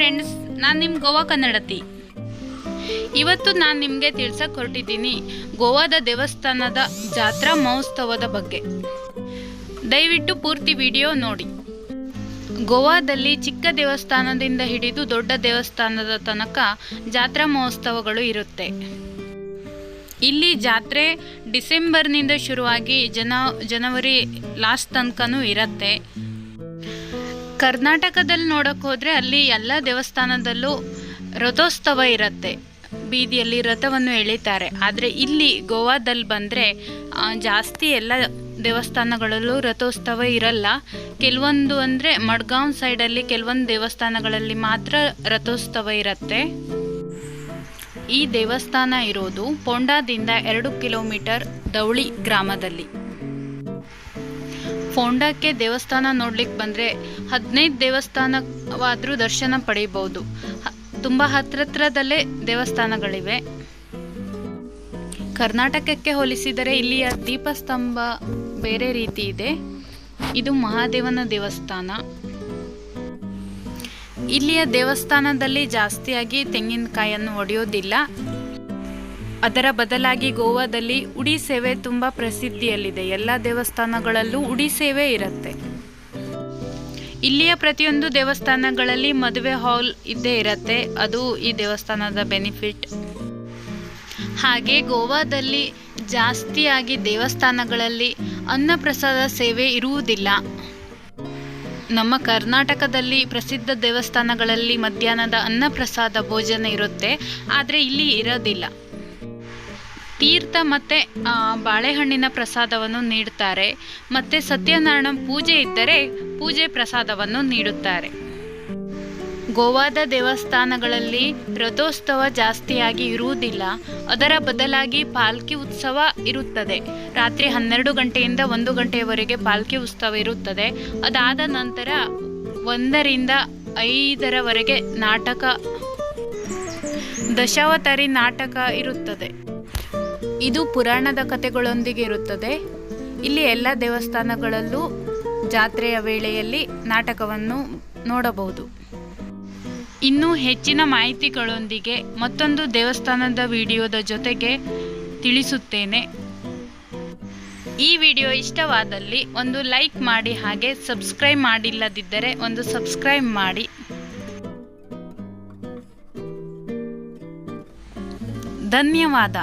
Friends ನಾನು ನಿಮ್ಮ ಗೋವಾ ಕನ್ನಡತಿ. ಇವತ್ತು ನಾನು ನಿಮಗೆ ತಿಳ್ಸಕ್ಕೆ ಹೊರಟಿದ್ದೀನಿ ಗೋವಾದ ದೇವಸ್ಥಾನದ ಜಾತ್ರಾ ಮಹೋತ್ಸವದ ಬಗ್ಗೆ. ದಯವಿಟ್ಟು ಪೂರ್ತಿ ವಿಡಿಯೋ ನೋಡಿ. ಗೋವಾದಲ್ಲಿ ಚಿಕ್ಕ ದೇವಸ್ಥಾನದಿಂದ ಹಿಡಿದು ದೊಡ್ಡ ದೇವಸ್ಥಾನದ ತನಕ ಜಾತ್ರಾ ಮಹೋತ್ಸವಗಳು ಇರುತ್ತೆ. ಇಲ್ಲಿ ಜಾತ್ರೆ ಡಿಸೆಂಬರ್ನಿಂದ ಶುರುವಾಗಿ ಜನ, ಜನವರಿ ಲಾಸ್ಟ್ ತನಕನೂ ಇರುತ್ತೆ. ಕರ್ನಾಟಕದಲ್ಲಿ ನೋಡಕ್ಕೆ ಹೋದರೆ ಅಲ್ಲಿ ಎಲ್ಲ ದೇವಸ್ಥಾನದಲ್ಲೂ ರಥೋತ್ಸವ ಇರುತ್ತೆ. ಬೀದಿಯಲ್ಲಿ ರಥವನ್ನು ಎಳಿತಾರೆ. ಆದರೆ ಇಲ್ಲಿ ಗೋವಾದಲ್ಲಿ ಬಂದರೆ ಜಾಸ್ತಿ ಎಲ್ಲ ದೇವಸ್ಥಾನಗಳಲ್ಲೂ ರಥೋತ್ಸವ ಇರಲ್ಲ. ಕೆಲವೊಂದು ಅಂದರೆ ಮಡ್ಗಾಂವ್ ಸೈಡಲ್ಲಿ ಕೆಲವೊಂದು ದೇವಸ್ಥಾನಗಳಲ್ಲಿ ಮಾತ್ರ ರಥೋತ್ಸವ ಇರುತ್ತೆ. ಈ ದೇವಸ್ಥಾನ ಇರೋದು ಪೊಂಡಾದಿಂದ ಎರಡು ಕಿಲೋಮೀಟರ್ ದೌಳಿ ಗ್ರಾಮದಲ್ಲಿ. ಫೋಂಡಾಕ್ಕೆ ದೇವಸ್ಥಾನ ನೋಡ್ಲಿಕ್ಕೆ ಬಂದರೆ ಹದಿನೈದು ದೇವಸ್ಥಾನವಾದರೂ ದರ್ಶನ ಪಡೆಯಬಹುದು ತುಂಬ ಹತ್ರತ್ರದಲ್ಲೇ ದೇವಸ್ಥಾನಗಳಿವೆ. ಕರ್ನಾಟಕಕ್ಕೆ ಹೋಲಿಸಿದರೆ ಇಲ್ಲಿಯ ದೀಪಸ್ತಂಭ ಬೇರೆ ರೀತಿ ಇದೆ. ಇದು ಮಹಾದೇವನ ದೇವಸ್ಥಾನ. ಇಲ್ಲಿಯ ದೇವಸ್ಥಾನದಲ್ಲಿ ಜಾಸ್ತಿಯಾಗಿ ತೆಂಗಿನಕಾಯನ್ನು ಒಡೆಯೋದಿಲ್ಲ. ಅದರ ಬದಲಾಗಿ ಗೋವಾದಲ್ಲಿ ಉಡಿ ಸೇವೆ ತುಂಬ ಪ್ರಸಿದ್ಧಿಯಲ್ಲಿದೆ. ಎಲ್ಲ ದೇವಸ್ಥಾನಗಳಲ್ಲೂ ಉಡಿ ಸೇವೆ ಇರುತ್ತೆ. ಇಲ್ಲಿಯ ಪ್ರತಿಯೊಂದು ದೇವಸ್ಥಾನಗಳಲ್ಲಿ ಮದುವೆ ಹಾಲ್ ಇದ್ದೇ ಇರುತ್ತೆ. ಅದು ಈ ದೇವಸ್ಥಾನದ ಬೆನಿಫಿಟ್. ಹಾಗೆ ಗೋವಾದಲ್ಲಿ ಜಾಸ್ತಿಯಾಗಿ ದೇವಸ್ಥಾನಗಳಲ್ಲಿ ಅನ್ನಪ್ರಸಾದ ಸೇವೆ ಇರುವುದಿಲ್ಲ. ನಮ್ಮ ಕರ್ನಾಟಕದಲ್ಲಿ ಪ್ರಸಿದ್ಧ ದೇವಸ್ಥಾನಗಳಲ್ಲಿ ಮಧ್ಯಾಹ್ನದ ಅನ್ನಪ್ರಸಾದ ಭೋಜನ ಇರುತ್ತೆ. ಆದರೆ ಇಲ್ಲಿ ಇರೋದಿಲ್ಲ. ತೀರ್ಥ ಮತ್ತು ಬಾಳೆಹಣ್ಣಿನ ಪ್ರಸಾದವನ್ನು ನೀಡುತ್ತಾರೆ. ಮತ್ತು ಸತ್ಯನಾರಾಯಣ ಪೂಜೆ ಇದ್ದರೆ ಪೂಜೆ ಪ್ರಸಾದವನ್ನು ನೀಡುತ್ತಾರೆ. ಗೋವಾದ ದೇವಸ್ಥಾನಗಳಲ್ಲಿ ರಥೋತ್ಸವ ಜಾಸ್ತಿಯಾಗಿ ಇರುವುದಿಲ್ಲ. ಅದರ ಬದಲಾಗಿ ಪಾಲ್ಕಿ ಉತ್ಸವ ಇರುತ್ತದೆ. ರಾತ್ರಿ ಹನ್ನೆರಡು ಗಂಟೆಯಿಂದ ಒಂದು ಗಂಟೆಯವರೆಗೆ ಪಾಲ್ಕಿ ಉತ್ಸವ ಇರುತ್ತದೆ. ಅದಾದ ನಂತರ ಒಂದರಿಂದ ಐದರವರೆಗೆ ನಾಟಕ, ದಶಾವತಾರಿ ನಾಟಕ ಇರುತ್ತದೆ. ಇದು ಪುರಾಣದ ಕಥೆಗಳೊಂದಿಗೆ ಇರುತ್ತದೆ. ಇಲ್ಲಿ ಎಲ್ಲ ದೇವಸ್ಥಾನಗಳಲ್ಲೂ ಜಾತ್ರೆಯ ವೇಳೆಯಲ್ಲಿ ನಾಟಕವನ್ನು ನೋಡಬಹುದು. ಇನ್ನೂ ಹೆಚ್ಚಿನ ಮಾಹಿತಿಗಳೊಂದಿಗೆ ಮತ್ತೊಂದು ದೇವಸ್ಥಾನದ ವಿಡಿಯೋದ ಜೊತೆಗೆ ತಿಳಿಸುತ್ತೇನೆ. ಈ ವಿಡಿಯೋ ಇಷ್ಟವಾದಲ್ಲಿ ಒಂದು ಲೈಕ್ ಮಾಡಿ ಹಾಗೆ ಸಬ್ಸ್ಕ್ರೈಬ್ ಮಾಡಿಲ್ಲದಿದ್ದರೆ ಒಂದು ಸಬ್ಸ್ಕ್ರೈಬ್ ಮಾಡಿ. ಧನ್ಯವಾದ.